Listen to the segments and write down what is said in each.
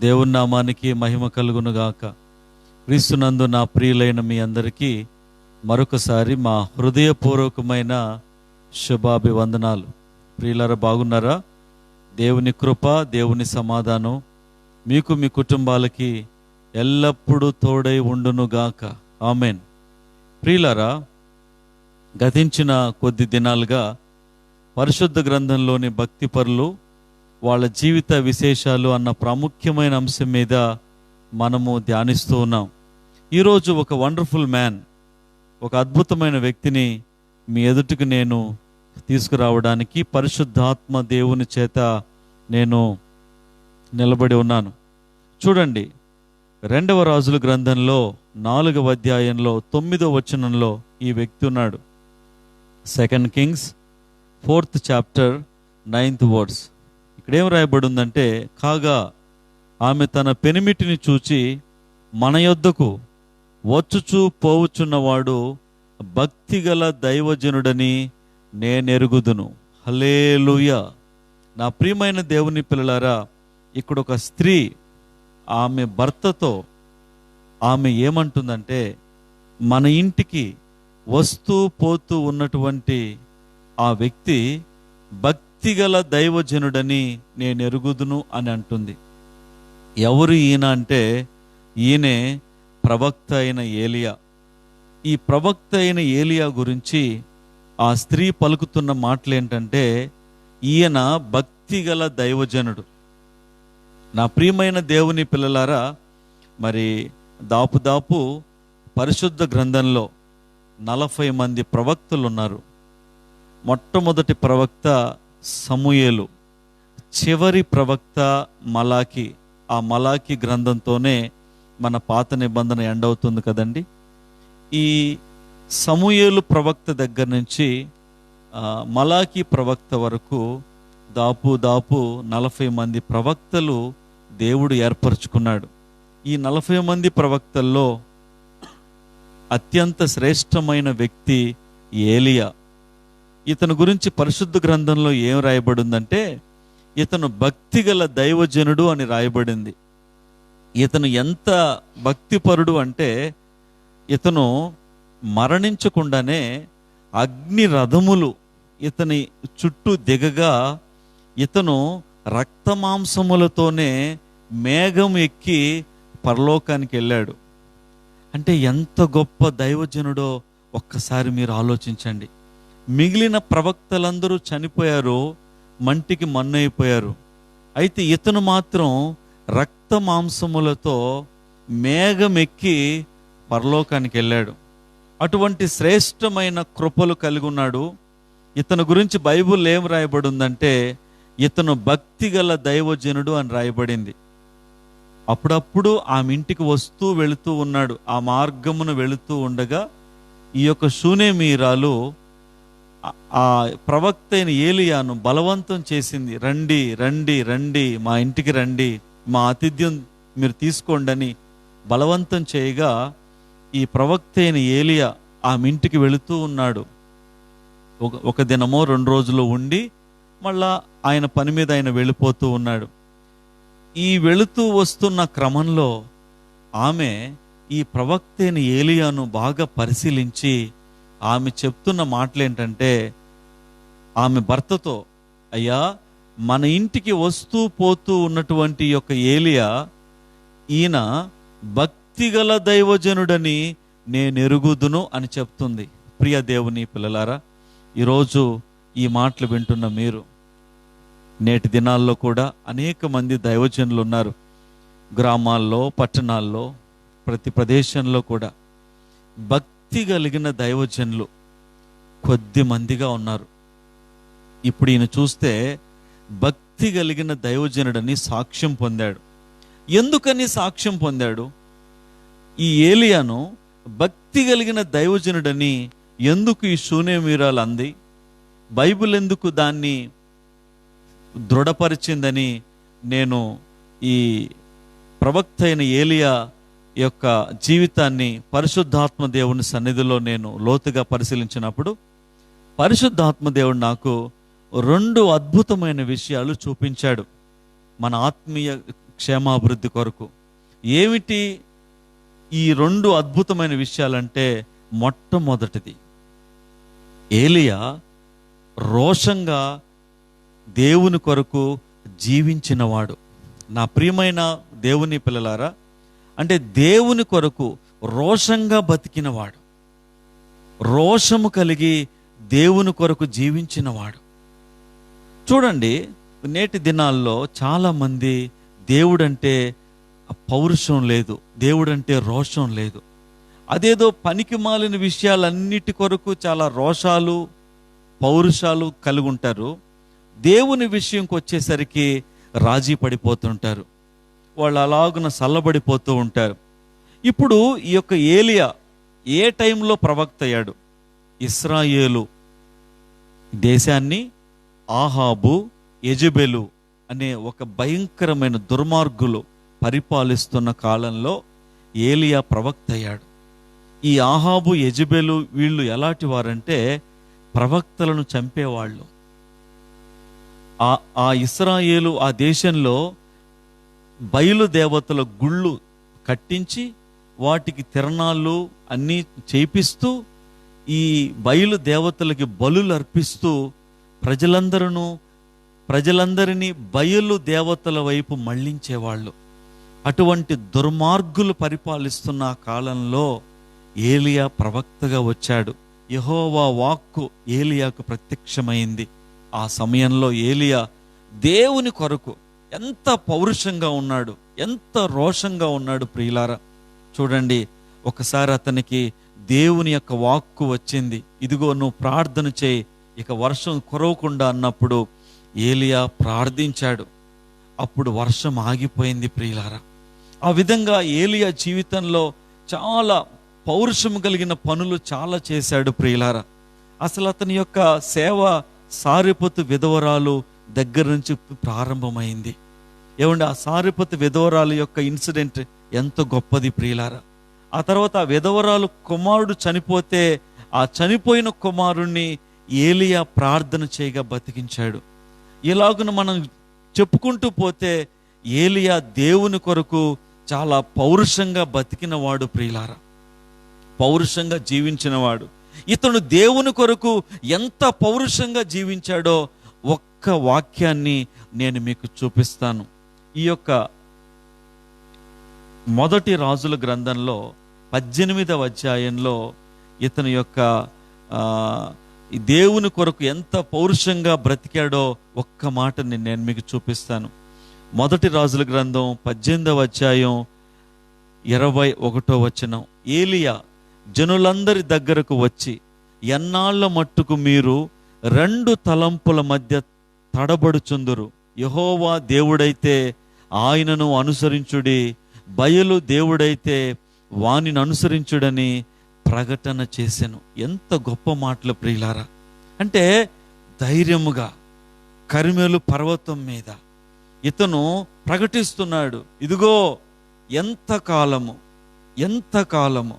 దేవుని నామానికి మహిమ కలుగును గాక క్రీస్తునందు నా ప్రియులైన మీ అందరికీ మరొకసారి మా హృదయపూర్వకమైన శుభాభివందనాలు. ప్రియులరా బాగున్నారా? దేవుని కృప దేవుని సమాధానం మీకు మీ కుటుంబాలకి ఎల్లప్పుడూ తోడై ఉండును గాక ఆమెన్. ప్రియులరా గతించిన కొద్ది దినాలుగా పరిశుద్ధ గ్రంథంలోని భక్తి పరులు వాళ్ళ జీవిత విశేషాలు అన్న ప్రాముఖ్యమైన అంశం మీద మనము ధ్యానిస్తూ ఉన్నాం. ఈరోజు ఒక వండర్ఫుల్ మ్యాన్ ఒక అద్భుతమైన వ్యక్తిని మీ ఎదుటికి నేను తీసుకురావడానికి పరిశుద్ధాత్మ దేవుని చేత నేను నిలబడి ఉన్నాను. చూడండి రెండవ రాజుల గ్రంథంలో నాలుగవ అధ్యాయంలో తొమ్మిదవ వచనంలో ఈ వ్యక్తి ఉన్నాడు. Second Kings fourth chapter ninth words ఇక్కడేం రాయబడి ఉందంటే కాగా ఆమె తన పెనిమిటిని చూచి మన యొద్దకు వచ్చుచూ పోవుచున్నవాడు భక్తిగల దైవజనుడని నేనెరుగుదును. హలేలుయ నా ప్రియమైన దేవుని పిల్లలారా ఇక్కడ ఒక స్త్రీ ఆమె భర్తతో ఆమె ఏమంటుందంటే మన ఇంటికి వస్తూ పోతూ ఉన్నటువంటి ఆ వ్యక్తి భక్తి భక్తిగల దైవజనుడని నేను ఎరుగుదును అని అంటుంది. ఎవరు ఈయన అంటే ఈయనే ప్రవక్త అయిన ఏలియా. ఈ ప్రవక్త అయిన ఏలియా గురించి ఆ స్త్రీ పలుకుతున్న మాటలు ఏంటంటే ఈయన భక్తిగల దైవజనుడు. నా ప్రియమైన దేవుని పిల్లలారా మరి దాపు దాపు పరిశుద్ధ గ్రంథంలో నలభై మంది ప్రవక్తలు ఉన్నారు మొట్టమొదటి ప్రవక్త సమూయేలు. చివరి ప్రవక్త మలాకి ఆ మలాకి గ్రంథంతోనే మన పాత నిబంధన ఎండవుతుంది కదండి. ఈ సమూయేలు ప్రవక్త దగ్గర నుంచి మలాకి ప్రవక్త వరకు దాపు దాపు నలభై మంది ప్రవక్తలు దేవుడు ఏర్పరచుకున్నాడు. ఈ నలభై మంది ప్రవక్తల్లో అత్యంత శ్రేష్టమైన వ్యక్తి ఏలియా. ఇతను గురించి పరిశుద్ధ గ్రంథంలో ఏం రాయబడిందంటే ఇతను భక్తిగల దైవజనుడు అని రాయబడింది. ఇతను ఎంత భక్తిపరుడు అంటే ఇతను మరణించకుండానే అగ్ని రథములు ఇతని చుట్టూ దిగగా ఇతను రక్తమాంసములతోనే మేఘం ఎక్కి పరలోకానికి వెళ్ళాడు. అంటే ఎంత గొప్ప దైవజనుడో ఒక్కసారి మీరు ఆలోచించండి. మిగిలిన ప్రవక్తలందరూ చనిపోయారు మంటికి మన్నైపోయారు. అయితే ఇతను మాత్రం రక్త మాంసములతో మేఘం ఎక్కి పరలోకానికి వెళ్ళాడు. అటువంటి శ్రేష్టమైన కృపలు కలిగి ఉన్నాడు. ఇతను గురించి బైబుల్ ఏం రాయబడి ఉందంటే ఇతను భక్తిగల దైవజనుడు అని రాయబడింది. అప్పుడప్పుడు ఆమె ఇంటికి వస్తూ వెళుతూ ఉన్నాడు. ఆ మార్గమును వెళుతూ ఉండగా ఈ యొక్క శూనేమీరాలు ఆ- ప్రవక్త అయిన ఏలియాను బలవంతం చేసింది రండి రండి రండి మా ఇంటికి రండి మా ఆతిథ్యం మీరు తీసుకోండి అని బలవంతం చేయగా ఈ ప్రవక్త అయిన ఏలియా ఆమె ఇంటికి వెళుతూ ఉన్నాడు. ఒక ఒక దినమో రెండు రోజులు ఉండి మళ్ళా ఆయన పని మీద ఆయన వెళ్ళిపోతూ ఉన్నాడు. ఈ వెళుతూ వస్తున్న క్రమంలో ఆమె ఈ ప్రవక్త అయిన ఏలియాను బాగా పరిశీలించి ఆమె చెప్తున్న మాటలు ఏంటంటే ఆమె భర్తతో అయ్యా మన ఇంటికి వస్తూ పోతూ ఉన్నటువంటి యొక్క ఏలియా ఈయన భక్తిగల దైవజనుడని నేను ఎరుగుదును అని చెప్తుంది. ప్రియ దేవుని పిల్లలారా ఈరోజు ఈ మాటలు వింటున్న మీరు నేటి దినాల్లో కూడా అనేక మంది దైవజనులు ఉన్నారు. గ్రామాల్లో పట్టణాల్లో ప్రతి ప్రదేశంలో కూడా. భక్తి భక్తి కలిగిన దైవజనులు కొద్ది మందిగా ఉన్నారు. ఇప్పుడు ఈయన చూస్తే భక్తి కలిగిన దైవజనుడని సాక్ష్యం పొందాడు. ఎందుకని సాక్ష్యం పొందాడు? ఈ ఏలియాను భక్తి కలిగిన దైవజనుడని ఎందుకు ఈ శూన్యమీరాలు అంది? బైబిల్ ఎందుకు దాన్ని దృఢపరిచిందని నేను ఈ ప్రవక్త అయిన ఏలియా యొక్క జీవితాన్ని పరిశుద్ధాత్మ దేవుని సన్నిధిలో నేను లోతుగా పరిశీలించినప్పుడు పరిశుద్ధాత్మ దేవుడు నాకు రెండు అద్భుతమైన విషయాలు చూపించాడు మన ఆత్మీయ క్షేమాభివృద్ధి కొరకు. ఏమిటి ఈ రెండు అద్భుతమైన విషయాలంటే మొట్టమొదటిది ఏలియా రోషంగా దేవుని కొరకు జీవించినవాడు. నా ప్రియమైన దేవుని పిల్లలారా అంటే దేవుని కొరకు రోషంగా బతికినవాడు. రోషము కలిగి దేవుని కొరకు జీవించినవాడు. చూడండి నేటి దినాల్లో చాలామంది దేవుడంటే పౌరుషం లేదు దేవుడంటే రోషం లేదు. అదేదో పనికి మాలిన విషయాలన్నిటి కొరకు చాలా రోషాలు పౌరుషాలు కలిగి ఉంటారు దేవుని విషయంకి వచ్చేసరికి రాజీ పడిపోతుంటారు. వాళ్ళు అలాగున చల్లబడిపోతూ ఉంటారు. ఇప్పుడు ఈ యొక్క ఏలియా ఏ టైంలో ప్రవక్త అయ్యాడు? ఇస్రాయేలు దేశాన్ని ఆహాబు యజబెలు అనే ఒక భయంకరమైన దుర్మార్గులు పరిపాలిస్తున్న కాలంలో ఏలియా ప్రవక్త అయ్యాడు. ఈ ఆహాబు యజబెలు వీళ్ళు ఎలాంటి వారంటే ప్రవక్తలను చంపేవాళ్ళు. ఆ ఆ ఇస్రాయేలు ఆ దేశంలో బయలు దేవతల గుళ్ళు కట్టించి వాటికి తిరణాలు అన్నీ చేపిస్తూ ఈ బయలు దేవతలకి బలులు అర్పిస్తూ ప్రజలందరూ ప్రజలందరినీ బయలు దేవతల వైపు మళ్ళించేవాళ్ళు అటువంటి దుర్మార్గులు పరిపాలిస్తున్న కాలంలో ఏలియా ప్రవక్తగా వచ్చాడు. యహోవా వాక్కు ఏలియాకు ప్రత్యక్షమైంది. ఆ సమయంలో ఏలియా దేవుని కొరకు ఎంత పౌరుషంగా ఉన్నాడు ఎంత రోషంగా ఉన్నాడు ప్రియులారా. చూడండి ఒకసారి అతనికి దేవుని యొక్క వాక్కు వచ్చింది. ఇదిగో నువ్వు ప్రార్థన చేయి. ఇక వర్షం కురవకుండా అన్నప్పుడు ఏలియా ప్రార్థించాడు. అప్పుడు వర్షం ఆగిపోయింది ప్రియులారా. ఆ విధంగా ఏలియా జీవితంలో చాలా పౌరుషం కలిగిన పనులు చాలా చేశాడు ప్రియులారా. అసలు అతని యొక్క సేవ సారిపోతు విధవరాలు దగ్గర నుంచి ప్రారంభమైంది. ఏమండి ఆ సారిపతి విధవరాలు యొక్క ఇన్సిడెంట్ ఎంత గొప్పది ప్రియులారా. ఆ తర్వాత ఆ విధవరాలు కుమారుడు చనిపోతే ఆ చనిపోయిన కుమారుణ్ణి ఏలియా ప్రార్థన చేయగా బతికించాడు. ఇలాగున మనం చెప్పుకుంటూ పోతే ఏలియా దేవుని కొరకు చాలా పౌరుషంగా బతికినవాడు ప్రియులారా. పౌరుషంగా జీవించినవాడు. ఇతను దేవుని కొరకు ఎంత పౌరుషంగా జీవించాడో ఒక్క వాక్యాన్ని నేను మీకు చూపిస్తాను. ఈ యొక్క మొదటి రాజుల గ్రంథంలో పద్దెనిమిదవ అధ్యాయంలో ఇతని యొక్క దేవుని కొరకు ఎంత పౌరుషంగా బ్రతికాడో ఒక్క మాటని నేను మీకు చూపిస్తాను. మొదటి రాజుల గ్రంథం పద్దెనిమిదవ అధ్యాయం ఇరవై ఒకటో వచనం. ఏలియా జనులందరి దగ్గరకు వచ్చి ఎన్నాళ్ళ మట్టుకు మీరు రెండు తలంపుల మధ్య తడబడుచుందురు. యహోవా దేవుడైతే ఆయనను అనుసరించుడి బయలు దేవుడైతే వానిని అనుసరించుడని ప్రకటన చేశాను ఎంత గొప్ప మాటలు ప్రియులారా. అంటే ధైర్యముగా కరిమేలు పర్వతం మీద ఇతను ప్రకటిస్తున్నాడు. ఇదిగో ఎంత కాలము ఎంత కాలము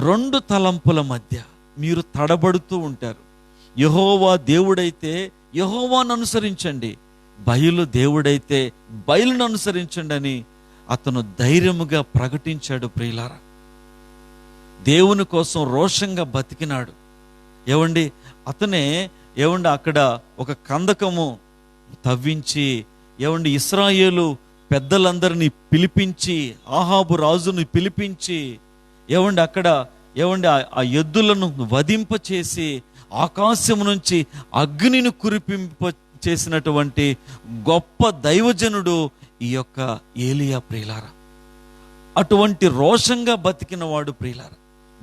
రెండు తలంపుల మధ్య మీరు తడబడుతూ ఉంటారు. యహోవా దేవుడైతే యహోవాను అనుసరించండి. బయలు దేవుడైతే బయలును అనుసరించండి అని అతను ధైర్యముగా ప్రకటించాడు ప్రియులారా. దేవుని కోసం రోషంగా బతికినాడు. ఏవండి? అతనే ఏవండి? అక్కడ ఒక కందకము తవ్వించి ఏవండి? ఇస్రాయేలు పెద్దలందరినీ పిలిపించి ఆహాబు రాజుని పిలిపించి ఏవండి? అక్కడ ఏవండి? ఆ- ఆ ఎద్దులను వధింపచేసి ఆకాశం నుంచి అగ్నిని కురిపింప చేసినటువంటి గొప్ప దైవజనుడు ఈ యొక్క ఏలియా ప్రియులార. అటువంటి రోషంగా బతికిన వాడు ప్రియులార.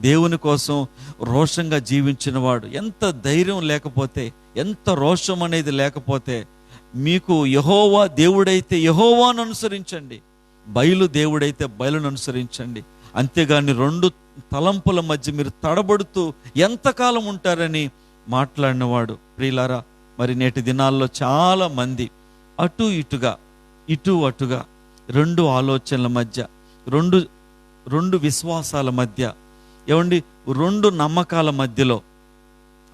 దేవుని కోసం రోషంగా జీవించిన వాడు ఎంత ధైర్యం లేకపోతే ఎంత రోషం అనేది లేకపోతే మీకు యహోవా దేవుడైతే యహోవాను అనుసరించండి. బయలు దేవుడైతే బయలును అనుసరించండి. అంతేగాని రెండు తలంపుల మధ్య మీరు తడబడుతూ ఎంతకాలం ఉంటారని మాట్లాడినవాడు. ప్రియులారా మరి నేటి దినాల్లో చాలా మంది అటు ఇటుగా ఇటు అటుగా రెండు ఆలోచనల మధ్య రెండు రెండు విశ్వాసాల మధ్య ఏమండి రెండు నమ్మకాల మధ్యలో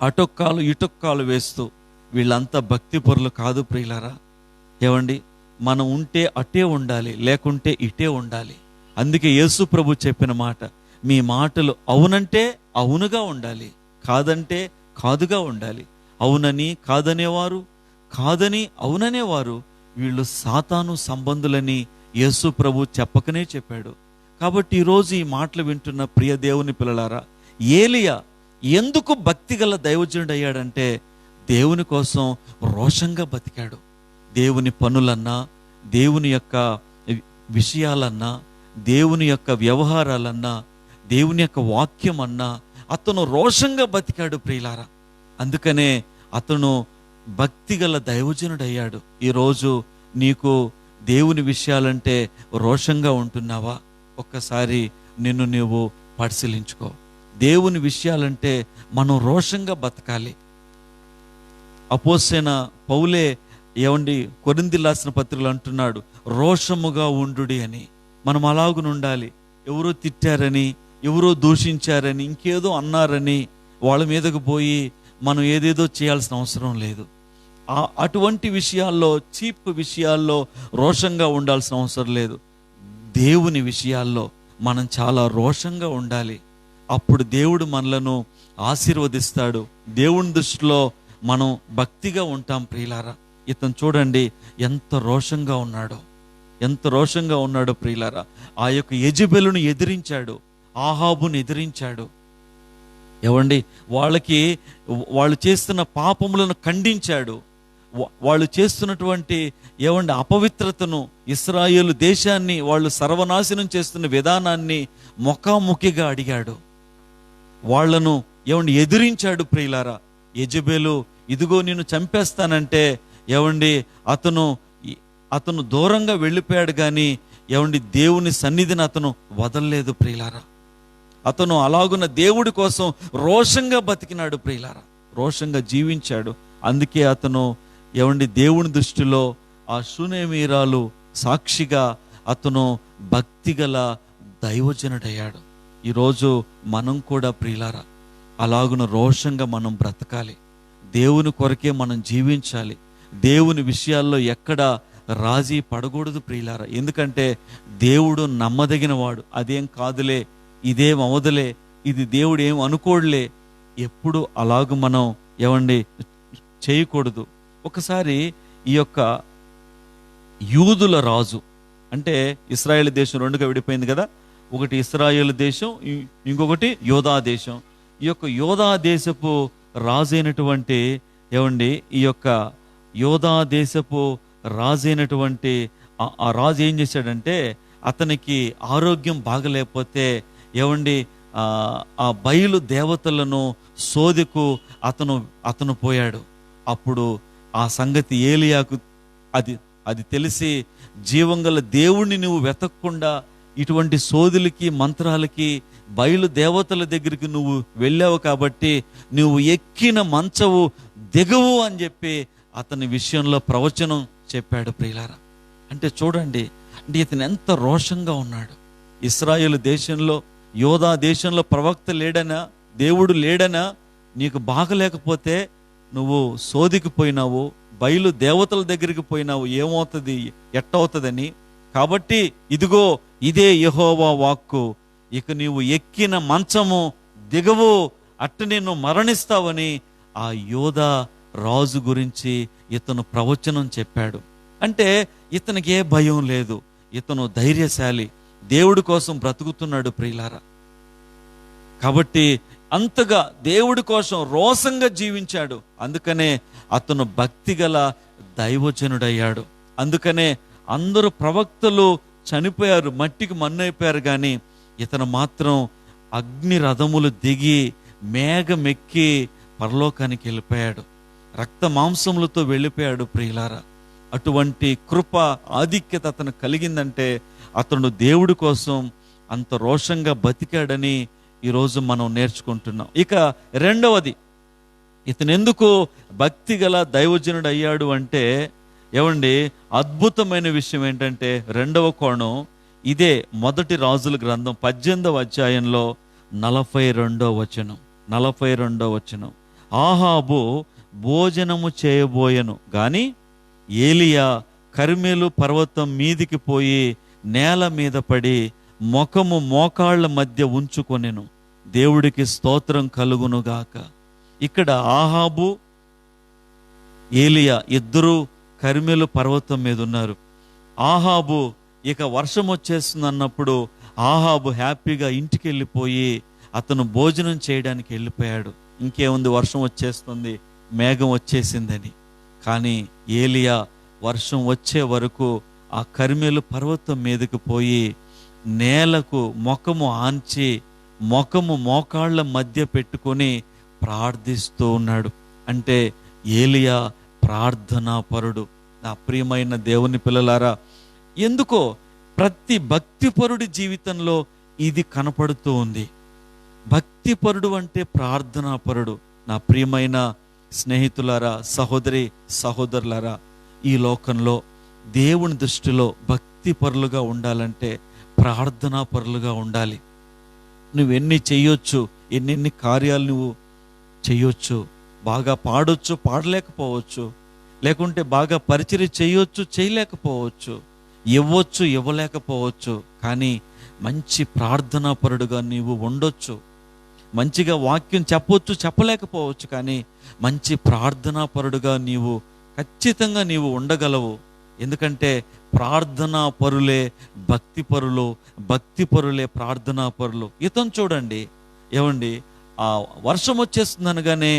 అటొక్కాలు ఇటొక్కాలు వేస్తూ వీళ్ళంతా భక్తి పరులు కాదు ప్రియులారా. ఏమండి మనం ఉంటే అటే ఉండాలి లేకుంటే ఇటే ఉండాలి. అందుకే యేసు ప్రభు చెప్పిన మాట మీ మాటలు అవునంటే అవునుగా ఉండాలి. కాదంటే కాదుగా ఉండాలి. అవునని కాదనేవారు కాదని అవుననేవారు వీళ్ళు సాతాను సంబంధులని యేసు ప్రభు చెప్పకనే చెప్పాడు. కాబట్టి ఈరోజు ఈ మాటలు వింటున్న ప్రియ దేవుని పిల్లలారా ఏలియా ఎందుకు భక్తిగల దైవజనుడు అయ్యాడంటే దేవుని కోసం రోషంగా బతికాడు. దేవుని పనులన్నా దేవుని యొక్క విషయాలన్నా దేవుని యొక్క వ్యవహారాలన్నా దేవుని యొక్క వాక్యం అన్నా అతను రోషంగా బతికాడు ప్రియులారా. అందుకనే అతను భక్తిగల దైవజనుడయ్యాడు. ఈరోజు నీకు దేవుని విషయాలంటే రోషంగా ఉంటున్నావా? ఒక్కసారి నిన్ను నీవు పరిశీలించుకో. దేవుని విషయాలంటే మనం రోషంగా బతకాలి. అపోసేన పౌలే ఏమండి కొరింది రాసిన పత్రికలు అంటున్నాడు రోషముగా ఉండుడి అని. మనం అలాగునుండాలి. ఎవరో తిట్టారని ఎవరో దూషించారని ఇంకేదో అన్నారని వాళ్ళ మీదకు పోయి మనం ఏదేదో చేయాల్సిన అవసరం లేదు. ఆ- అటువంటి విషయాల్లో చీప్ విషయాల్లో రోషంగా ఉండాల్సిన అవసరం లేదు. దేవుని విషయాల్లో మనం చాలా రోషంగా ఉండాలి. అప్పుడు దేవుడు మనలను ఆశీర్వదిస్తాడు. దేవుని దృష్టిలో మనం భక్తిగా ఉంటాం ప్రియులారా. ఇతను చూడండి ఎంత రోషంగా ఉన్నాడో. ఎంత రోషంగా ఉన్నాడో ప్రియులారా. ఆ యొక్క యజబెలును ఎదిరించాడు. ఆహాబుని ఎదిరించాడు. ఏమండి? వాళ్ళకి వాళ్ళు చేస్తున్న పాపములను ఖండించాడు. వాళ్ళు చేస్తున్నటువంటి ఏమండి? అపవిత్రతను ఇస్రాయేలు దేశాన్ని వాళ్ళు సర్వనాశనం చేస్తున్న విధానాన్ని ముఖాముఖిగా అడిగాడు. వాళ్ళను ఏమండి? ఎదిరించాడు ప్రియులారా. యజబేలు ఇదిగో నేను చంపేస్తానంటే ఏమండి? అతను అతను దూరంగా వెళ్ళిపోయాడు కానీ ఏమండి? దేవుని సన్నిధిని అతను వదలలేదు ప్రియులారా. అతను అలాగున్న దేవుడి కోసం రోషంగా బతికినాడు ప్రియులారా. రోషంగా జీవించాడు. అందుకే అతను ఏమండి దేవుని దృష్టిలో ఆ శూనేమీరాలు సాక్షిగా అతను భక్తిగల దైవజనుడయ్యాడు. ఈరోజు మనం కూడా ప్రియులారా అలాగున రోషంగా మనం బ్రతకాలి. దేవుని కొరకే మనం జీవించాలి. దేవుని విషయాల్లో ఎక్కడ రాజీ పడకూడదు ప్రియులారా. ఎందుకంటే దేవుడు నమ్మదగినవాడు. అదేం కాదులే ఇదేం అవదులే ఇది దేవుడు ఏం అనుకోడులే. ఎప్పుడు అలాగ మనం ఏమండి చేయకూడదు. ఒకసారి ఈ యొక్క యూదుల రాజు అంటే ఇస్రాయేల్ దేశం రెండుగా విడిపోయింది కదా ఒకటి ఇస్రాయేల్ దేశం ఇంకొకటి యోధా దేశం. ఈ యొక్క యోధా దేశపు రాజైనటువంటి ఏమండి ఈ యొక్క యోధా దేశపు రాజైనటువంటి ఆ రాజు ఏం చేశాడంటే అతనికి ఆరోగ్యం బాగలేకపోతే ఏమండి ఆ, బయలు దేవతలను సోదెకు అతను అతను పోయాడు. అప్పుడు ఆ సంగతి ఏలియాకు అది అది తెలిసి జీవంగల దేవుణ్ణి నువ్వు వెతకకుండా ఇటువంటి సోదులకి మంత్రాలకి బయలు దేవతల దగ్గరికి నువ్వు వెళ్ళావు కాబట్టి నువ్వు ఎక్కిన మంచవు దిగవు అని చెప్పి అతని విషయంలో ప్రవచనం చెప్పాడు ప్రియులారా. అంటే చూడండి అంటే ఇతను ఎంత రోషంగా ఉన్నాడు. ఇస్రాయేల్ దేశంలో యోధా దేశంలో ప్రవక్త లేడనా దేవుడు లేడనా నీకు బాగలేకపోతే నువ్వు సోదికి పోయినావు బయలు దేవతల దగ్గరికి పోయినావు ఏమవుతుంది ఎట్టవుతుందని. కాబట్టి ఇదిగో ఇదే యహోవా వాక్కు. ఇక నీవు ఎక్కిన మంచము దిగవు అట్ట నిన్ను మరణిస్తావని ఆ యోధ రాజు గురించి ఇతను ప్రవచనం చెప్పాడు. అంటే ఇతనికి ఏ భయం లేదు ఇతను ధైర్యశాలి. దేవుడి కోసం బ్రతుకుతున్నాడు ప్రియులారా. కాబట్టి అంతగా దేవుడి కోసం రోసంగా జీవించాడు. అందుకనే అతను భక్తిగల దైవజనుడయ్యాడు. అందుకనే అందరూ ప్రవక్తలు చనిపోయారు మట్టికి మన్నైపోయారు కానీ ఇతను మాత్రం అగ్ని రథములు దిగి మేఘమెక్కి పరలోకానికి వెళ్ళిపోయాడు. రక్త మాంసములతో వెళ్ళిపోయాడు ప్రియులారా. అటువంటి కృప ఆధిక్యత అతను కలిగిందంటే అతను దేవుడి కోసం అంత రోషంగా బతికాడని ఈరోజు మనం నేర్చుకుంటున్నాం. ఇక రెండవది ఇతను ఎందుకు భక్తి గల దైవజనుడు అయ్యాడు అంటే ఏమండి అద్భుతమైన విషయం ఏంటంటే రెండవ కోణం ఇదే మొదటి రాజుల గ్రంథం పద్దెనిమిదవ అధ్యాయంలో నలభై రెండో వచనం నలభై రెండో వచనం. ఆహాబు భోజనము చేయబోయెను కానీ ఏలియా కరిమేలు పర్వతం మీదికి పోయి నేల మీద పడి ముఖము మోకాళ్ళ మధ్య ఉంచుకొనెను. దేవుడికి స్తోత్రం కలుగునుగాక. ఇక్కడ ఆహాబు ఏలియా ఇద్దరూ కరిమేలు పర్వతం మీద ఉన్నారు. ఆహాబు ఇక వర్షం వచ్చేస్తుంది అన్నప్పుడు ఆహాబు హ్యాపీగా ఇంటికి వెళ్ళిపోయి అతను భోజనం చేయడానికి వెళ్ళిపోయాడు. ఇంకేముంది వర్షం వచ్చేస్తుంది మేఘం వచ్చేసిందని. కానీ ఏలియా వర్షం వచ్చే వరకు ఆ కరిమేలు పర్వతం మీదకు పోయి నేలకు ముఖము ఆంచి ముఖము మోకాళ్ళ మధ్య పెట్టుకొని ప్రార్థిస్తూ ఉన్నాడు. అంటే ఏలియా ప్రార్థనాపరుడు. నా ప్రియమైన దేవుని పిల్లలారా ఎందుకో ప్రతి భక్తిపరుడి జీవితంలో ఇది కనపడుతూ ఉంది. భక్తిపరుడు అంటే ప్రార్థనాపరుడు. నా ప్రియమైన స్నేహితులారా సహోదరి సహోదరులారా ఈ లోకంలో దేవుని దృష్టిలో భక్తిపరులుగా ఉండాలంటే ప్రార్థనాపరులుగా ఉండాలి. నువ్వు ఎన్ని ఎన్నెన్ని కార్యాలు నువ్వు చేయొచ్చు బాగా పాడొచ్చు పాడలేకపోవచ్చు లేకుంటే బాగా పరిచయం చేయొచ్చు చేయలేకపోవచ్చు ఇవ్వచ్చు ఇవ్వలేకపోవచ్చు కానీ మంచి ప్రార్థనాపరుడుగా నీవు ఉండొచ్చు. మంచిగా వాక్యం చెప్పొచ్చు చెప్పలేకపోవచ్చు కానీ మంచి ప్రార్థనాపరుడుగా నీవు ఖచ్చితంగా నీవు ఉండగలవు. ఎందుకంటే ప్రార్థనా పరులే భక్తి పరులు భక్తి పరులే ప్రార్థనా పరులు ఇతను చూడండి ఏమండి ఆ వర్షం వచ్చేస్తుంది అనగానే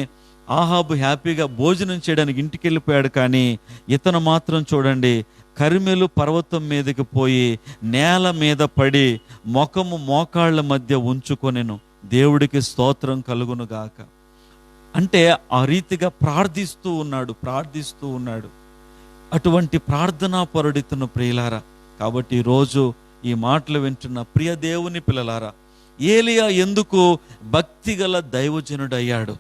ఆహాబు హ్యాపీగా భోజనం చేయడానికి ఇంటికి వెళ్ళిపోయాడు కానీ ఇతను మాత్రం చూడండి కరిమెలు పర్వతం మీదకి పోయి నేల మీద పడి ముఖము మోకాళ్ళ మధ్య ఉంచుకొనెను. దేవుడికి స్తోత్రం కలుగును గాక అంటే ఆ రీతిగా ప్రార్థిస్తూ ఉన్నాడు ప్రార్థిస్తూ ఉన్నాడు. అటువంటి ప్రార్థనా పొరడితున్న ప్రియులారా కాబట్టి ఈరోజు ఈ మాటలు వింటున్న ప్రియ దేవుని పిల్లలారా ఏలియా ఎందుకు భక్తిగల దైవజనుడయ్యాడు?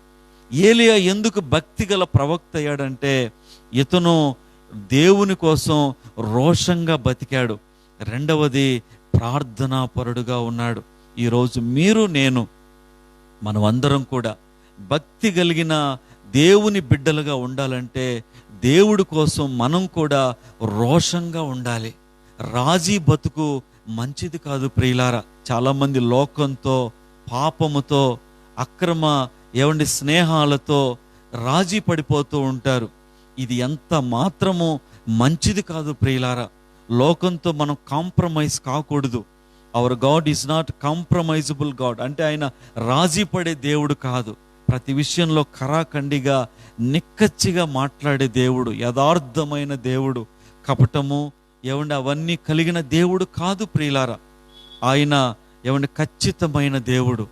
ఏలియా ఎందుకు భక్తిగల ప్రవక్త అయ్యాడంటే ఇతను దేవుని కోసం రోషంగా బతికాడు. రెండవది ప్రార్థనా పరుడుగా ఉన్నాడు. ఈరోజు మీరు నేను మనమందరం కూడా భక్తి కలిగిన దేవుని బిడ్డలుగా ఉండాలంటే దేవుడి కోసం మనం కూడా రోషంగా ఉండాలి. రాజీ బతుకు మంచిది కాదు ప్రియులారా. చాలామంది లోకంతో పాపముతో అక్రమ ఏమండి స్నేహాలతో రాజీ పడిపోతూ ఉంటారు. ఇది ఎంత మాత్రము మంచిది కాదు ప్రియులారా. లోకంతో మనం కాంప్రమైజ్ కాకూడదు. Our God is not compromisable God అంటే ఆయన రాజీ పడే దేవుడు కాదు. ప్రతి విషయంలో కరాఖండిగా నిక్కచ్చిగా మాట్లాడే దేవుడు యథార్థమైన దేవుడు కపటము ఏమంటే అవన్నీ కలిగిన దేవుడు కాదు ప్రియులారా. ఆయన ఏమంటే ఖచ్చితమైన దేవుడు.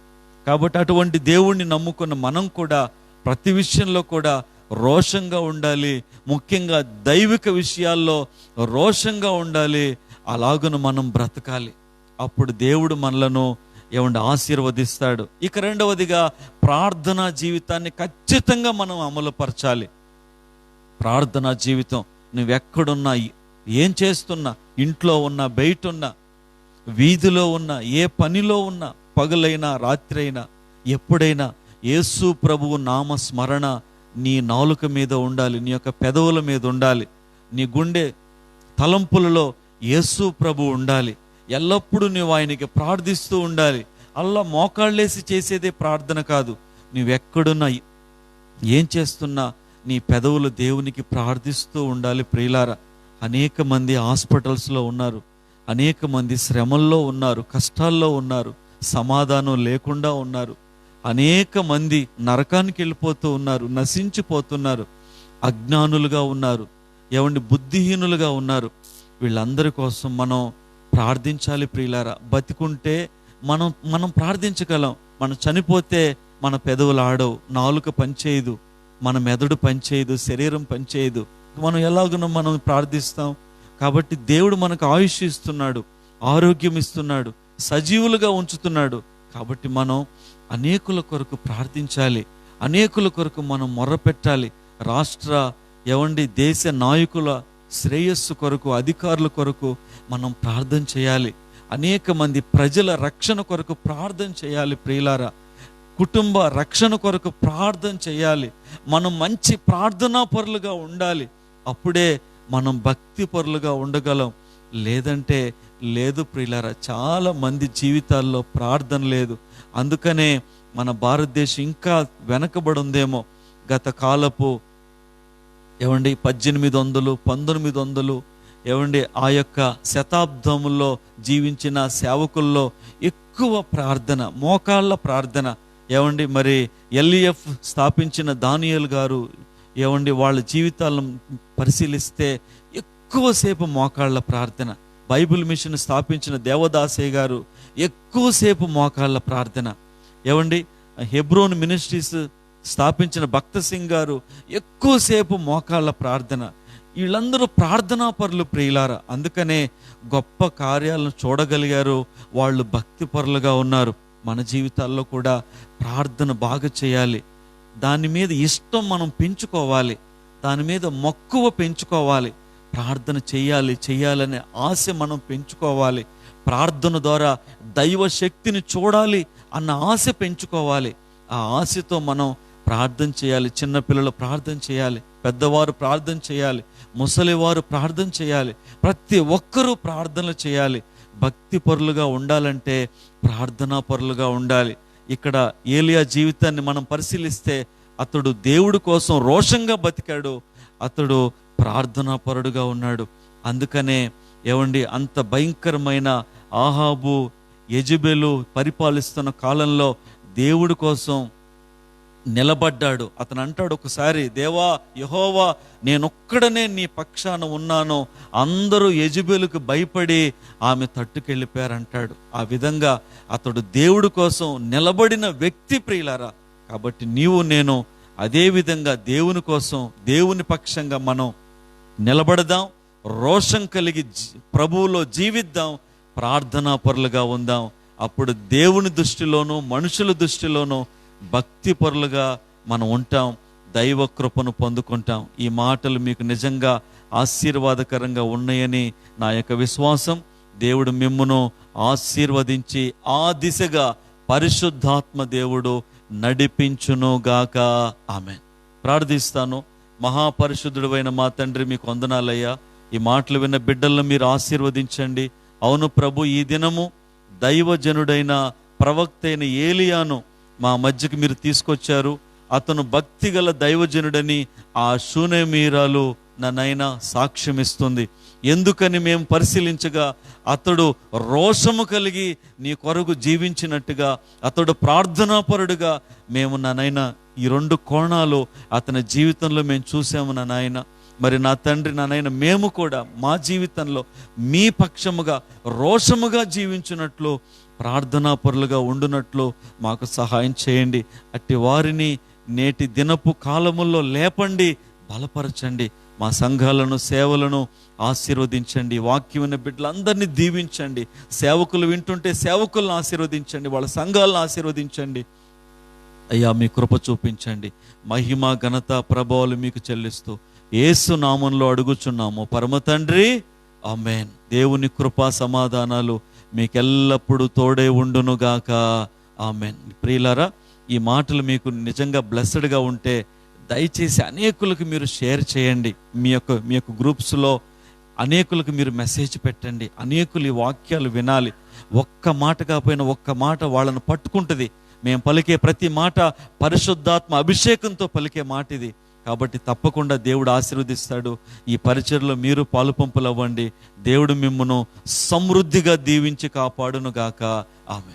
కాబట్టి అటువంటి దేవుణ్ణి నమ్ముకున్న మనం కూడా ప్రతి విషయంలో కూడా రోషంగా ఉండాలి. ముఖ్యంగా దైవిక విషయాల్లో రోషంగా ఉండాలి. అలాగును మనం బ్రతకాలి. అప్పుడు దేవుడు మనలను ఏమండి ఆశీర్వదిస్తాడు. ఇక రెండవదిగా ప్రార్థనా జీవితాన్ని ఖచ్చితంగా మనం అమలుపరచాలి. ప్రార్థనా జీవితం నువ్వెక్కడున్నా ఏం చేస్తున్నా ఇంట్లో ఉన్నా బయట ఉన్నా వీధిలో ఉన్నా ఏ పనిలో ఉన్నా పగలైనా రాత్రి అయినా ఎప్పుడైనా యేసు ప్రభువు నామ స్మరణ నీ నాలుక మీద ఉండాలి నీ యొక్క పెదవుల మీద ఉండాలి నీ గుండె తలంపులలో యేసు ప్రభు ఉండాలి. ఎల్లప్పుడూ నువ్వు ఆయనకి ప్రార్థిస్తూ ఉండాలి. అల్లా మోకాళ్ళేసి చేసేదే ప్రార్థన కాదు. నువ్వెక్కడున్నా ఏం చేస్తున్నా నీ పెదవులు దేవునికి ప్రార్థిస్తూ ఉండాలి ప్రియులారా. అనేక మంది హాస్పిటల్స్లో ఉన్నారు. అనేక మంది శ్రమల్లో ఉన్నారు. కష్టాల్లో ఉన్నారు. సమాధానం లేకుండా ఉన్నారు. అనేక మంది నరకానికి వెళ్ళిపోతూ ఉన్నారు. నశించిపోతున్నారు. అజ్ఞానులుగా ఉన్నారు. ఏమండి? బుద్ధిహీనులుగా ఉన్నారు. వీళ్ళందరి కోసం మనం ప్రార్థించాలి ప్రియులారా. బతికుంటే మనం మనం ప్రార్థించగలం. మనం చనిపోతే మన పెదవులు ఆడవు. నాలుక పనిచేయదు. మన మెదడు పనిచేయదు. శరీరం పనిచేయదు. మనం ఎలాగునో మనం ప్రార్థిస్తాం. కాబట్టి దేవుడు మనకు ఆయుష్ ఇస్తున్నాడు. ఆరోగ్యం ఇస్తున్నాడు. సజీవులుగా ఉంచుతున్నాడు. కాబట్టి మనం అనేకుల కొరకు ప్రార్థించాలి. అనేకుల కొరకు మనం మొర్రపెట్టాలి. రాష్ట్ర ఎవండి దేశ నాయకుల శ్రేయస్సు కొరకు అధికారుల కొరకు మనం ప్రార్థన చేయాలి. అనేక మంది ప్రజల రక్షణ కొరకు ప్రార్థన చేయాలి ప్రియులారా. కుటుంబ రక్షణ కొరకు ప్రార్థన చేయాలి. మనం మంచి ప్రార్థనా పరులుగా ఉండాలి. అప్పుడే మనం భక్తి పరులుగా ఉండగలం. లేదంటే లేదు ప్రియులారా చాలా మంది జీవితాల్లో ప్రార్థన లేదు. అందుకనే మన భారతదేశం ఇంకా వెనకబడి ఉందేమో. గత కాలపు ఏమండి పద్దెనిమిది వందలు పంతొమ్మిది వందలు ఏమండి ఆ యొక్క శతాబ్దంలో జీవించిన సేవకుల్లో ఎక్కువ ప్రార్థన మోకాళ్ళ ప్రార్థన. ఏమండి మరి ఎల్ఈఎఫ్ స్థాపించిన దానియల్ గారు ఏమండి వాళ్ళ జీవితాలను పరిశీలిస్తే ఎక్కువసేపు మోకాళ్ళ ప్రార్థన. బైబిల్ మిషన్ స్థాపించిన దేవదాసే గారు ఎక్కువసేపు మోకాళ్ళ ప్రార్థన. ఏమండి హెబ్రోన్ మినిస్ట్రీస్ స్థాపించిన భక్త సింగ్ గారు ఎక్కువసేపు మోకాళ్ళ ప్రార్థన. వీళ్ళందరూ ప్రార్థనా పరులు ప్రియులారా. అందుకనే గొప్ప కార్యాలను చూడగలిగారు. వాళ్ళు భక్తి పరులుగా ఉన్నారు. మన జీవితాల్లో కూడా ప్రార్థన బాగా చేయాలి. దాని మీద ఇష్టం మనం పెంచుకోవాలి. దాని మీద మక్కువ పెంచుకోవాలి. ప్రార్థన చేయాలి చేయాలనే ఆశ మనం పెంచుకోవాలి. ప్రార్థన ద్వారా దైవ శక్తిని చూడాలి అన్న ఆశ పెంచుకోవాలి. ఆ ఆశతో మనం ప్రార్థన చేయాలి చిన్నపిల్లలు ప్రార్థన చేయాలి పెద్దవారు ప్రార్థన చేయాలి ముసలివారు ప్రార్థన చేయాలి ప్రతి ఒక్కరూ ప్రార్థనలు చేయాలి. భక్తి పరులుగా ఉండాలంటే ప్రార్థనా పరులుగా ఉండాలి. ఇక్కడ ఏలియా జీవితాన్ని మనం పరిశీలిస్తే అతడు దేవుడి కోసం రోషంగా బతికాడు అతడు ప్రార్థనా పరుడుగా ఉన్నాడు. అందుకనే ఏమండి అంత భయంకరమైన ఆహాబు యజబెలు పరిపాలిస్తున్న కాలంలో దేవుడి కోసం నిలబడ్డాడు. అతను అంటాడు ఒకసారి దేవా యహోవా నేనొక్కడనే నీ పక్షాన ఉన్నాను. అందరూ యజుబేలుకు భయపడి ఆమె తట్టుకెళ్ళిపోయారంటాడు. ఆ విధంగా అతడు దేవుడి కోసం నిలబడిన వ్యక్తి ప్రియులారా. కాబట్టి నీవు నేను అదే విధంగా దేవుని కోసం దేవుని పక్షంగా మనం నిలబడదాం రోషం కలిగి ప్రభువులో జీవిద్దాం ప్రార్థనా పరులుగా ఉందాం. అప్పుడు దేవుని దృష్టిలోనూ మనుషుల దృష్టిలోనూ భక్తి పరులుగా మనం ఉంటాం దైవ కృపను పొందుకుంటాం. ఈ మాటలు మీకు నిజంగా ఆశీర్వాదకరంగా ఉన్నాయని నా యొక్క విశ్వాసం. దేవుడు మిమ్మును ఆశీర్వదించి ఆ దిశగా పరిశుద్ధాత్మ దేవుడు నడిపించునుగాక. ఆమె ప్రార్థిస్తాను. మహాపరిశుద్ధుడైన మా తండ్రి మీకు వందనాలయ్యా. ఈ మాటలు విన్న బిడ్డలను మీరు ఆశీర్వదించండి. అవును ప్రభు ఈ దినము దైవజనుడైన ప్రవక్త అయిన ఏలియాను మా మధ్యకి మీరు తీసుకొచ్చారు. అతను భక్తిగల దైవజనుడని ఆ శూన్యమీరాలు నన్నైనా సాక్ష్యం ఇస్తుంది ఎందుకని మేము పరిశీలించగా అతడు రోషము కలిగి నీ కొరకు జీవించినట్టుగా అతడు ప్రార్థనాపరుడుగా మేము నాయన ఈ రెండు కోణాలు అతని జీవితంలో మేము చూసాము నా నాయన మరి నా తండ్రి నాయన మేము కూడా మా జీవితంలో మీ పక్షముగా రోషముగా జీవించినట్లు ప్రార్థనాపరులుగా ఉండునట్లు మాకు సహాయం చేయండి. అట్టి వారిని నేటి దినపు కాలముల్లో లేపండి బలపరచండి. మా సంఘాలను సేవలను ఆశీర్వదించండి. వాక్యమైన బిడ్డలందరినీ దీవించండి. సేవకులు వింటుంటే సేవకులను ఆశీర్వదించండి. వాళ్ళ సంఘాలను ఆశీర్వదించండి. అయ్యా మీ కృప చూపించండి. మహిమ ఘనత ప్రభావాలు మీకు చెల్లిస్తూ ఏసు నామంలో అడుగుచున్నాము. పరమ తండ్రి ఆమెన్. దేవుని కృపా సమాధానాలు మీకెల్లప్పుడూ తోడే ఉండునుగాక. ఆమె ప్రియులారా ఈ మాటలు మీకు నిజంగా బ్లెస్డ్గా ఉంటే దయచేసి అనేకులకు మీరు షేర్ చేయండి. మీ యొక్క మీ యొక్క గ్రూప్స్లో అనేకులకు మీరు మెసేజ్ పెట్టండి. అనేకులు ఈ వాక్యాలు వినాలి. ఒక్క మాట కాకపోయినా ఒక్క మాట వాళ్ళను పట్టుకుంటుంది. మేము పలికే ప్రతి మాట పరిశుద్ధాత్మ అభిషేకంతో పలికే మాట ఇది కాబట్టి తప్పకుండా దేవుడు ఆశీర్వదిస్తాడు. ఈ పరిచయలో మీరు పాలుపంపులు అవ్వండి దేవుడు మిమ్మను సమృద్ధిగా దీవించి కాపాడును గాక ఆమె